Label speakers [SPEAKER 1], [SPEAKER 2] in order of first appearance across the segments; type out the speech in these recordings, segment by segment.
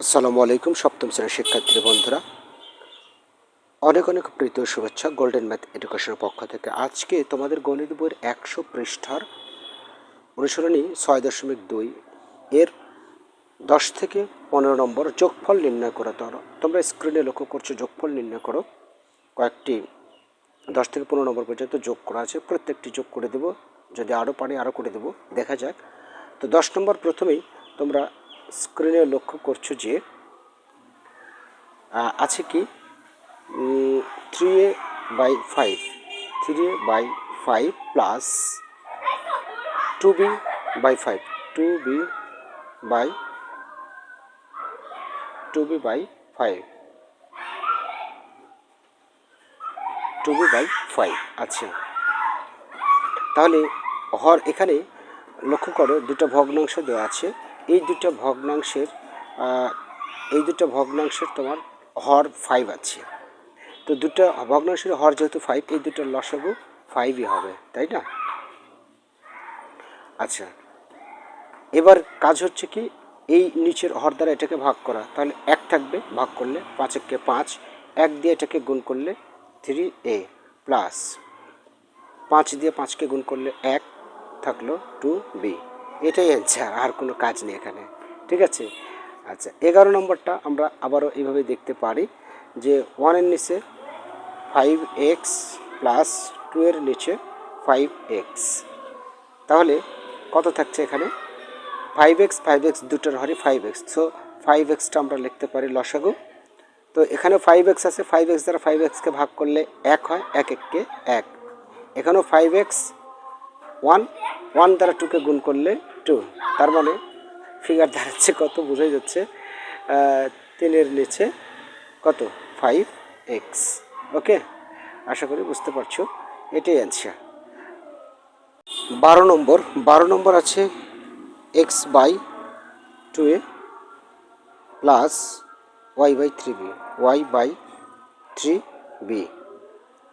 [SPEAKER 1] আসসালামু আলাইকুম, সপ্তম শ্রেণির শিক্ষার্থী বন্ধুরা। অনেক অনেক প্রীত শুভেচ্ছা গোল্ডেন ম্যাথ এডুকেশনের পক্ষ থেকে। আজকে তোমাদের গণিত বইয়ের একশো পৃষ্ঠার অনুসরণী ছয় দশমিক দুই এর দশ থেকে পনেরো নম্বর যোগফল নির্ণয় করো তোমরা তোমরা স্ক্রিনে লক্ষ্য করছ, যোগফল নির্ণয় করো। কয়েকটি দশ থেকে পনেরো নম্বর পর্যন্ত যোগ করা আছে। প্রত্যেকটি যোগ করে দেবো। যদি আরও পারি আরও করে দেবো। দেখা যাক। তো দশ নম্বর প্রথমেই তোমরা স্ক্রিনে লক্ষ্য করছ যে আছে কি three A by five three A by five plus two B by five two B by two B by five two B by five আচ্ছা। তাহলে হর এখানে লক্ষ্য করো, দুটো ভগ্নাংশ দেওয়া আছে। এই দুটো ভগ্নাংশের এই দুটো ভগ্নাংশের তোমার হর ফাইভ আছে। তো দুটো ভগ্নাংশের হর যেহেতু ফাইভ এই দুটোর লসাগু ফাইভই হবে, তাই না? আচ্ছা এবার কাজ হচ্ছে কি, এই নিচের হর দ্বারা এটাকে ভাগ করা। তাহলে এক থাকবে, ভাগ করলে পাঁচ একে পাঁচ, এক দিয়ে এটাকে গুণ করলে থ্রি এ প্লাস পাঁচ দিয়ে পাঁচকে গুণ করলে এক থাকল টু বি এটাই অ্যান্সার আর কোনো কাজ নেই এখানে। ঠিক আছে? আচ্ছা এগারো নম্বরটা আমরা আবারও এইভাবে দেখতে পারি যে ওয়ানের নিচে ফাইভ এক্স প্লাস টু এর নিচে ফাইভ এক্স তাহলে কত থাকছে এখানে? ফাইভ এক্স ফাইভ এক্স দুটোর হরে ফাইভ এক্স সো ফাইভ এক্সটা আমরা লিখতে পারি লসাগু। তো এখানে ফাইভ এক্স আছে ফাইভ এক্স দ্বারা ফাইভ এক্সকে ভাগ করলে এক হয়, এক এককে এক। এখানেও ফাইভ এক্স ওয়ান ওয়ান দ্বারা টুকে গুণ করলে টু তার মানে ফিগার দাঁড়াচ্ছে কত, বোঝাই যাচ্ছে। তিনের নিচে কত? ফাইভ এক্স ওকে আশা করি বুঝতে পারছ, এটাই অ্যান্সার বারো নম্বর বারো নম্বর আছে X by two A plus Y by three B Y by three B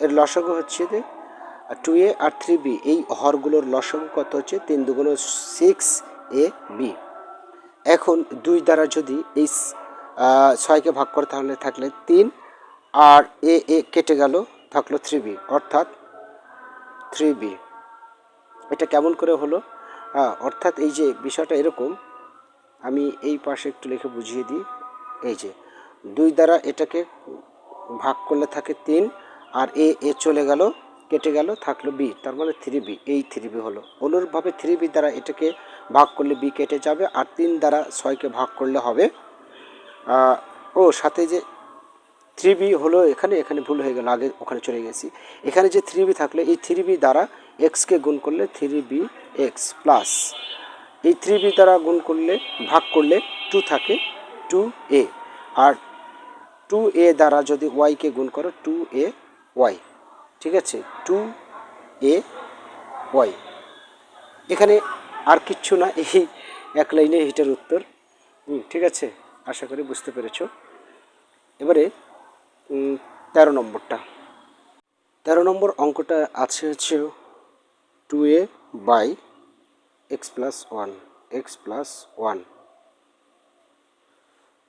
[SPEAKER 1] এর লসাগু হচ্ছে যে টু এ আর থ্রি বি এই হরগুলোর লসাগু কত হচ্ছে? তিন দুগুণ সিক্স এ বি এখন দুই দ্বারা যদি এই ছয়কে ভাগ করে তাহলে থাকলে তিন, আর এ এ কেটে গেল, থাকল থ্রি বি অর্থাৎ থ্রি বি এটা কেমন করে হলো? হ্যাঁ অর্থাৎ এই যে বিষয়টা এরকম, আমি এই পাশে একটু লিখে বুঝিয়ে দিই। এই যে, দুই দ্বারা এটাকে ভাগ করলে থাকে তিন, আর এ এ চলে গেল কেটে গেল, থাকল বি তার মানে থ্রি বি এই থ্রি বি হলো। অনুরূপভাবে থ্রি বি দ্বারা এটাকে ভাগ করলে বি কেটে যাবে, আর তিন দ্বারা ছয়কে ভাগ করলে হবে। ও, সাথে যে থ্রি বি হলো এখানে এখানে ভুল হয়ে গেল, আগে ওখানে চলে গেছি। এখানে যে থ্রি বি থাকলে, এই থ্রি বি দ্বারা এক্সকে গুণ করলে থ্রি বি এক্স প্লাস এই থ্রি বি দ্বারা গুণ করলে, ভাগ করলে টু থাকে টু এ আর টু এ দ্বারা যদি ওয়াইকে গুণ করো টু এ ওয়াই ঠিক আছে? টু এ ওয়াই এখানে আর কিচ্ছু না এই এক লাইনে এটার উত্তর। হুম, ঠিক আছে? আশা করি বুঝতে পেরেছ। এবারে তেরো নম্বরটা। তেরো নম্বর অঙ্কটা আছে হচ্ছে two a by x plus one x plus one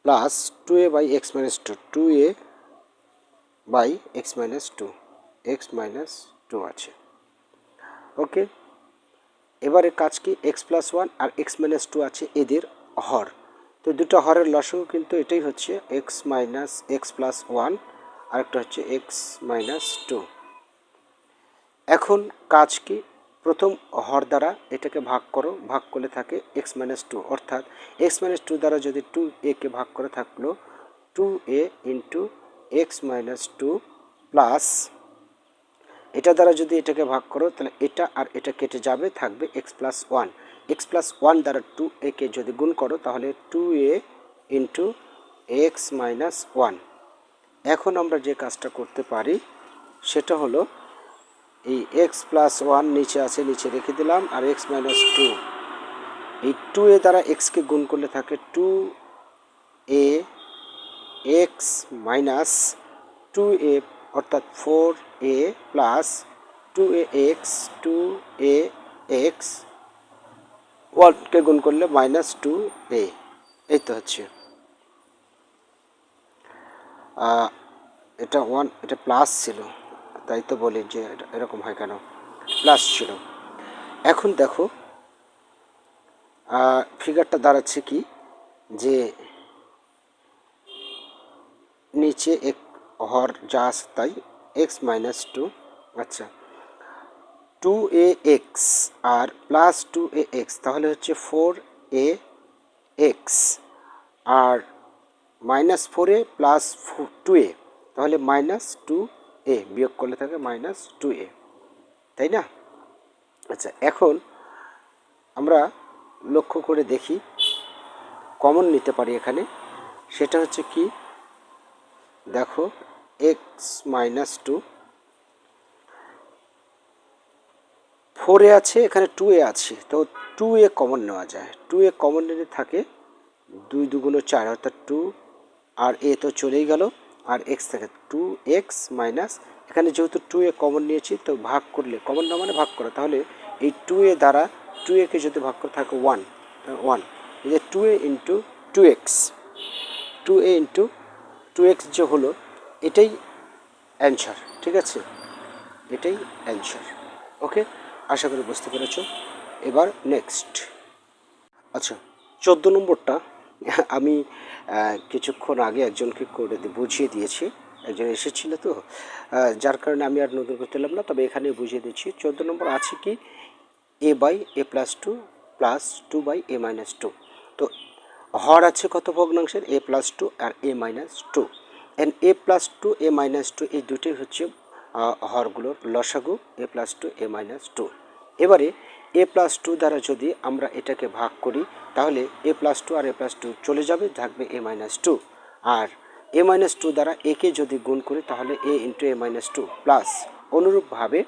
[SPEAKER 1] plus two a by x minus two two a by x minus two x minus two আছে। ওকে? এবারে কাজ কি? এক্স প্লাস ওয়ান আর এক্স মাইনাস টু আছে এদের হর। তো দুটো হরের লসাগু কিন্তু এটাই হচ্ছে x minus x plus one, আরেকটা হচ্ছে এক্স মাইনাস টু। এখন কাজ কি? প্রথম হর দ্বারা এটাকে ভাগ করো, ভাগ করলে থাকে এক্স মাইনাস টু। অর্থাৎ এক্স মাইনাস টু দ্বারা যদি টু একে ভাগ করে থাকল, two a into x minus two plus এটা দ্বারা যদি এটাকে ভাগ করো, তাহলে এটা আর এটা কেটে যাবে, থাকবে x plus one x plus one দ্বারা টু একে যদি গুণ করো, তাহলে two a into x minus one এখন আমরা যে কাজটা করতে পারি, সেটা হলো এই এক্স প্লাস ওয়ান নিচে আছে, নিচে রেখে দিলাম, আর এক্স মাইনাস টু এই টু এ দ্বারা এক্সকে গুণ করলে থাকে two a x minus two a অর্থাৎ four a plus two a x, two a x ওয়ানকে গুণ করলে মাইনাস টু এ। এই তো হচ্ছে। এটা ওয়ান, এটা প্লাস ছিল। তাই তো বলি যে এরকম হয় কেন? প্লাস ছিল। এখন দেখো ফিগারটা দাঁড়াচ্ছে কি? যে নিচে এক হর যা আছে তাই এক্স মাইনাস টু আচ্ছা। টু এ এক্স আর প্লাস টু এ এক্স তাহলে হচ্ছে four A x R minus four a plus two a তাহলে মাইনাস টু এ বিয়োগ করলে থাকে মাইনাস টু এ তাই না? আচ্ছা এখন আমরা লক্ষ্য করে দেখি কমন নিতে পারি এখানে। সেটা হচ্ছে কি? দেখো এক্স মাইনাস টু। ফোরে আছে, এখানে টু এ আছে। তো টু এ কমন নেওয়া যায়। টু এ কমন নিলে থাকে, দুই দুগুলো চার, অর্থাৎ টু। আর এ তো চলেই গেল। আর এক্স থাকে টু, এক্স মাইনাস, এখানে যেহেতু টু এ কমন নিয়েছি, তো ভাগ করলে কমন না মানে ভাগ করা। তাহলে এই টু এ দ্বারা টু একে যদি ভাগ করে, থাকে ওয়ান। ওয়ান। এই যে two a into two x. Two a into two x যে হলো এটাই অ্যান্সার ঠিক আছে? এটাই অ্যান্সার ওকে আশা করি বুঝতে পেরেছ। এবার নেক্সট আচ্ছা চোদ্দ নম্বরটা আমি কিছুক্ষণ আগে একজনকে করে বুঝিয়ে দিয়েছি। একজন এসেছিল তো যার কারণে আমি আর নতুন করতে এলাম না, তবে এখানে বুঝিয়ে দিচ্ছি। চোদ্দ নম্বর আছে কি? A by a plus two plus two by a minus two তো, হর আছে কত ভগ্নাংশের? এ plus two R a minus two and a plus two, a minus two, এই দুটোই হচ্ছে হরগুলোর লসাগু, a plus two, a minus two. এবারে এ প্লাস টু দ্বারা যদি আমরা এটাকে ভাগ করি, তাহলে এ প্লাস টু আর এ প্লাস টু চলে যাবে, থাকবে এ মাইনাস টু। আর এ মাইনাস টু দ্বারা একে যদি গুণ করি, তাহলে A into A minus two plus. অনুরূপভাবে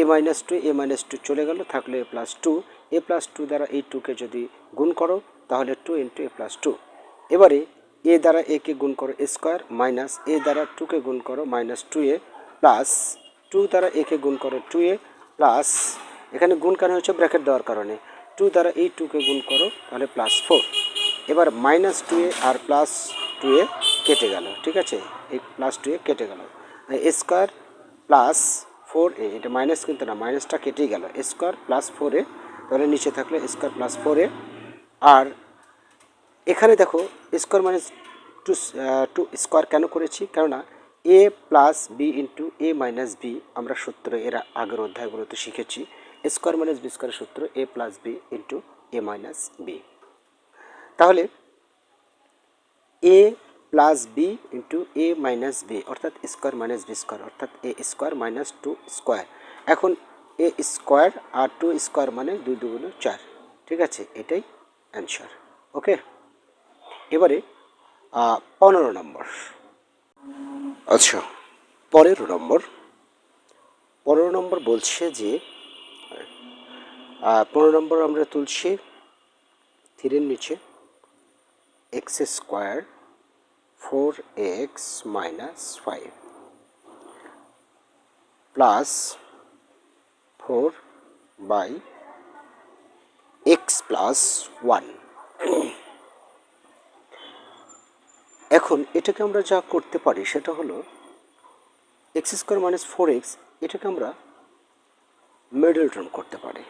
[SPEAKER 1] A minus two, A minus two চলে গেল, থাকলে A plus two. A plus two দ্বারা এই টুকে যদি গুণ করো, তাহলে two into A plus two. এবারে এ দ্বারা একে গুণ করো স্কোয়ার মাইনাস এ দ্বারা টুকে গুণ করো minus two a plus two দ্বারা একে গুণ করো টু এ প্লাস এখানে গুণ কেন হচ্ছে ব্র্যাকেট দেওয়ার কারণে। টু দ্বারা এই টুকে গুণ করো, তাহলে প্লাস ফোর এবার মাইনাস টু এ আর প্লাস টু এ কেটে গেল, ঠিক আছে? এই প্লাস টু এ কেটে গেল। A square plus four a, এটা মাইনাস কিন্তু না মাইনাসটা কেটেই গেল। স্কোয়ার প্লাস ফোর এ, তাহলে নিচে থাকলে স্কোয়ার প্লাস ফোর এ, আর এখানে দেখো square minus two two square কেন করেছি? কেননা a plus b into a minus b আমরা সূত্র এর আগের অধ্যায়গুলোতে শিখেছি। স্কোয়ার মাইনাস বি স্কোয়ার সূত্র a plus b into a minus b তাহলে a plus b into a minus b অর্থাৎ স্কোয়ার মাইনাস বি স্কোয়ার অর্থাৎ a square minus two square এখন এ স্কোয়ার আর টু স্কোয়ার মানে দুই দুগুলো চার। ঠিক আছে? এটাই অ্যান্সার ওকে এবারে পনেরো নম্বর। আচ্ছা। পনেরো নম্বর। পনেরো নম্বর বলছে যে পনেরো নম্বর আমরা তুলছি থ্রির নিচে x square four x minus five plus four by x plus one. এখন এটাকে আমরা যা করতে পারি সেটা হলো x square minus four x, এটাকে আমরা মিডল টার্ম করতে পারি।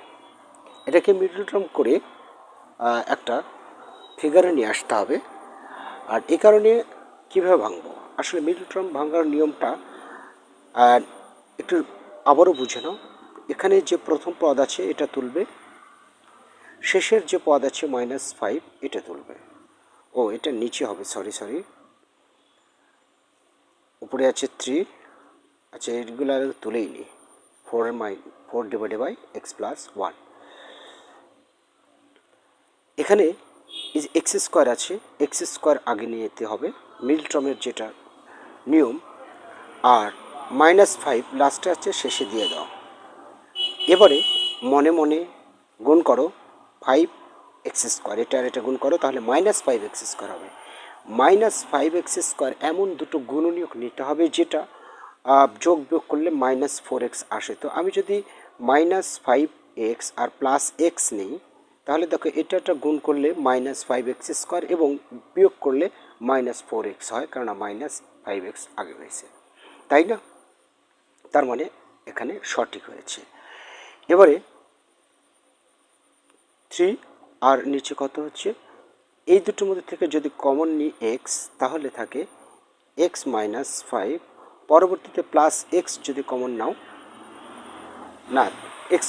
[SPEAKER 1] এটাকে মিডল টার্ম করে একটা ফিগারে নিয়ে আসতে হবে। আর এ কারণে কীভাবে ভাঙবো? আসলে মিডল টার্ম ভাঙার নিয়মটা একটু আবারও বুঝে নাও। এখানে যে প্রথম পদ আছে এটা তুলবে, শেষের যে পদ আছে মাইনাস ফাইভ এটা তুলবে। ও, এটা নিচে হবে সরি সরি উপরে আছে থ্রি আচ্ছা এইগুলো আর তুলেই নি। Four my four divided by x plus one এখানে এক্স স্কোয়ার আছে এক্স স্কোয়ার আগে নিয়ে যেতে হবে। মিল ট্রমের যেটা নিয়ম, আর মাইনাস ফাইভ লাস্টে আছে, শেষে দিয়ে দাও। এবারে মনে মনে গুণ করো ফাইভ এক্স স্কোয়ার, এটা আর এটা গুণ করো, তাহলে মাইনাস ফাইভ এক্স স্কোয়ার হবে। মাইনাস ফাইভ এক্স স্কোয়ার এমন দুটো গুণনীয়ক নিতে হবে যেটা যোগ বিয়োগ করলে মাইনাস ফোর এক্স আসে। তো আমি যদি মাইনাস ফাইভ এক্স আর প্লাস এক্স নেই, তাহলে দেখো একটা গুণ করলে মাইনাস ফাইভ এক্স স্কোয়ার এবং বিয়োগ করলে মাইনাস ফোর এক্স হয়, কেননা মাইনাস ফাইভ এক্স আগে হয়েছে। তাই না? তার মানে এখানে সঠিক হয়েছে। এবারে থ্রি আর নিচে কত হচ্ছে? এই দুটোর মধ্যে থেকে যদি কমন নিই এক্স তাহলে থাকে এক্স মাইনাস ফাইভ পরবর্তীতে প্লাস এক্স যদি কমন নাও, না এক্স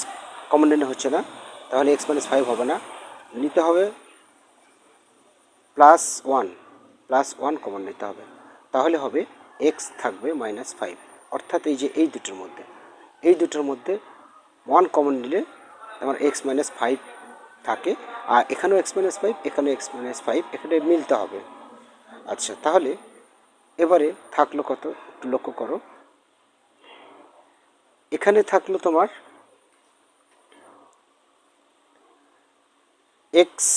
[SPEAKER 1] কমন নিলে হচ্ছে না, তাহলে এক্স মাইনাস ফাইভ হবে না। নিতে হবে plus one plus one common নিতে হবে। তাহলে হবে এক্স থাকবে মাইনাস ফাইভ অর্থাৎ এই যে এই দুটোর মধ্যে, এই দুটোর মধ্যে ওয়ান কমন নিলে আমার এক্স মাইনাস ফাইভ থাকে। আর এখানেও এক্স মাইনাস ফাইভ এখানেও এক্স মাইনাস ফাইভ এখানে মিলতে হবে। আচ্ছা তাহলে এবারে থাকল কত? একটু লক্ষ্য করো। এখানে থাকল তোমার এক্স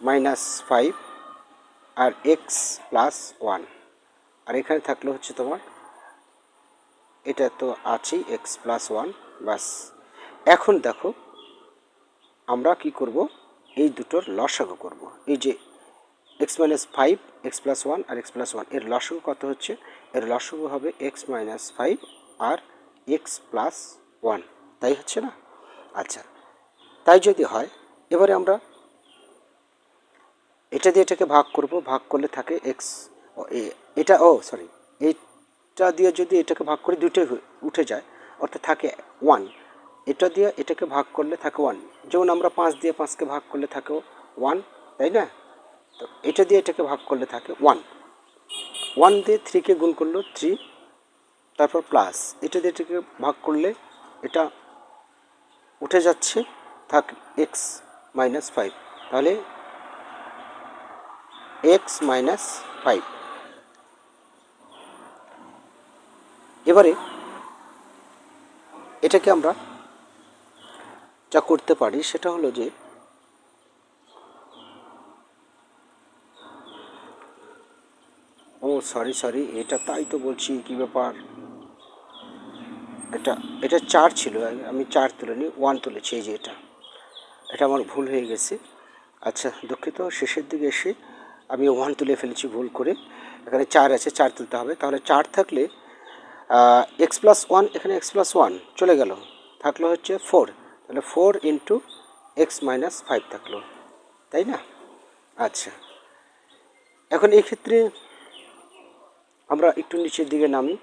[SPEAKER 1] মাইনাস ফাইভ আর এক্স প্লাস ওয়ান আর এখানে থাকল হচ্ছে তোমার, এটা তো আছেই এক্স প্লাস ওয়ান বাস এখন দেখো, আমরা কি করব? এই দুটোর লসাগু করব। এই যে x minus five x plus one আর এক্স প্লাস ওয়ানের লসাগু কত হচ্ছে? এর লসাগু হবে এক্স মাইনাস ফাইভ আর এক্স প্লাস ওয়ান তাই হচ্ছে না? আচ্ছা তাই যদি হয়, এবারে আমরা এটা দিয়ে এটাকে ভাগ করব। ভাগ করলে থাকে এক্স এটা, ও সরি এইটা দিয়ে যদি এটাকে ভাগ করে, দুটোই উঠে যায়, অর্থাৎ থাকে ওয়ান এটা দিয়ে এটাকে ভাগ করলে থাকে ওয়ান যেমন আমরা পাঁচ দিয়ে পাঁচকে ভাগ করলে থাকে ওয়ান তাই না? তো এটা দিয়ে এটাকে ভাগ করলে থাকে ওয়ান ওয়ান দিয়ে থ্রিকে গুণ করল থ্রি তারপর প্লাস এটা দিয়ে এটাকে ভাগ করলে এটা উঠে যাচ্ছে, থাক এক্স মাইনাস ফাইভ তাহলে এক্স মাইনাস ফাইভ এবারে এটাকে আমরা যা করতে পারি সেটা হলো যে ও সরি সরি এটা তাই তো বলছি, কি ব্যাপার? এটা এটা চার ছিল, আমি চার তুলিনি ওয়ান তুলেছি, এই যে এটা। এটা আমার ভুল হয়ে গেছে। আচ্ছা দুঃখিত, শেষের দিকে এসে আমি ওয়ান তুলে ফেলেছি ভুল করে। এখানে চার আছে, চার তুলতে হবে। তাহলে চার থাকলে এক্স প্লাস ওয়ান এখানে এক্স প্লাস ওয়ান চলে গেল। থাকল হচ্ছে ফোর তাহলে four into x minus five থাকল, তাই না? আচ্ছা এখন এই ক্ষেত্রে আমরা একটু নিচের দিকে নামি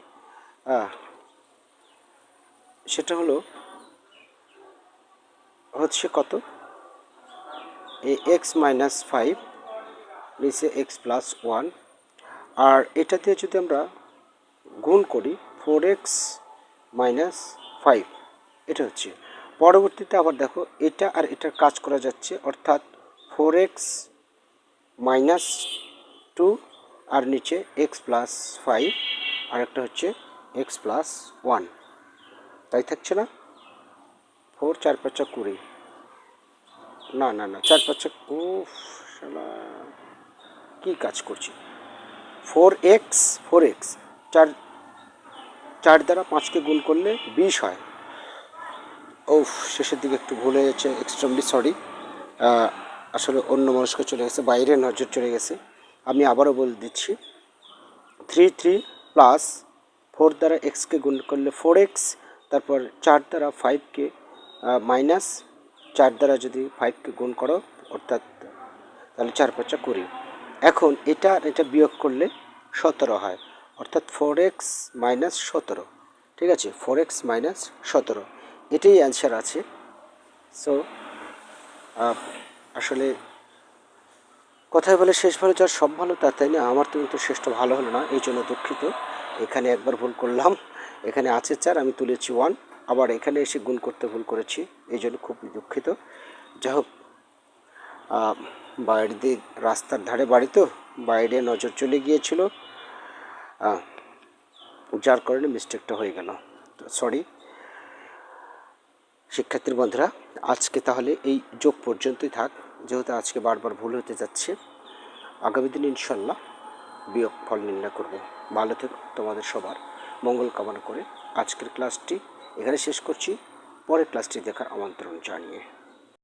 [SPEAKER 1] সেটা হলো হচ্ছে কত? এই এক্স মাইনাস ফাইভ নিচে এক্স প্লাস ওয়ান আর এটা দিয়ে যদি আমরা গুণ করি ফোর এক্স মাইনাস ফাইভ এটা হচ্ছে পরবর্তীতে আবার দেখো এটা আর এটার কাজ করা যাচ্ছে, অর্থাৎ ফোর এক্স মাইনাস টু আর নিচে এক্স প্লাস ফাইভ আর একটা হচ্ছে এক্স প্লাস ওয়ান তাই থাকছে না? ফোর চার, পাঁচা কুড়ি। না না না, চার, পাঁচা ও কী কাজ করছি? ফোর এক্স ফোর এক্স চার চার দ্বারা পাঁচকে গুণ করলে বিশ হয়। ও শেষের দিকে একটু ভুলে যাচ্ছে এক্সট্রিমলি সরি আসলে অন্য মানুষকে চলে গেছে, বাইরে নজর চলে গেছে। আমি আবারও বলে দিচ্ছি থ্রি থ্রি প্লাস ফোর দ্বারা এক্সকে গুণ করলে ফোর এক্স তারপর চার দ্বারা ফাইভকে মাইনাস চার দ্বারা যদি ফাইভকে গুণ করো, অর্থাৎ তাহলে চার পাঁচটা কুড়ি। এখন এটা এটা বিয়োগ করলে সতেরো হয়, অর্থাৎ ফোর এক্স মাইনাস সতেরো। ঠিক আছে? ফোর এক্স মাইনাস সতেরো। এটাই অ্যান্সার আছে। সো আসলে কথায় বলে শেষ ভালো, যার সব ভালো তার তাই না? আমার তো কিন্তু শেষটা ভালো হলো না, এই জন্য দুঃখিত। এখানে একবার ভুল করলাম। এখানে আছে চার, আমি তুলেছি ওয়ান আবার এখানে এসে গুণ করতে ভুল করেছি, এই জন্য খুব দুঃখিত। যাই হোক বাইরে দিয়ে রাস্তার ধারে বাড়ি তো, বাইরে নজর চলে গিয়েছিল। যার কারণে মিস্টেকটা হয়ে গেল। সরি শিক্ষার্থী বন্ধুরা, আজকে তাহলে এই যোগ পর্যন্তই থাক। যেহেতু আজকে বারবার ভুল হতে যাচ্ছে, আগামী দিন ইনশাল্লাহ বিয়োগ ফল নির্ণয় করব। ভালো থেকো তোমাদের সবার। মঙ্গল কামনা করে আজকের ক্লাসটি এখানে শেষ করছি। পরের ক্লাসটি দেখার আমন্ত্রণ জানিয়ে।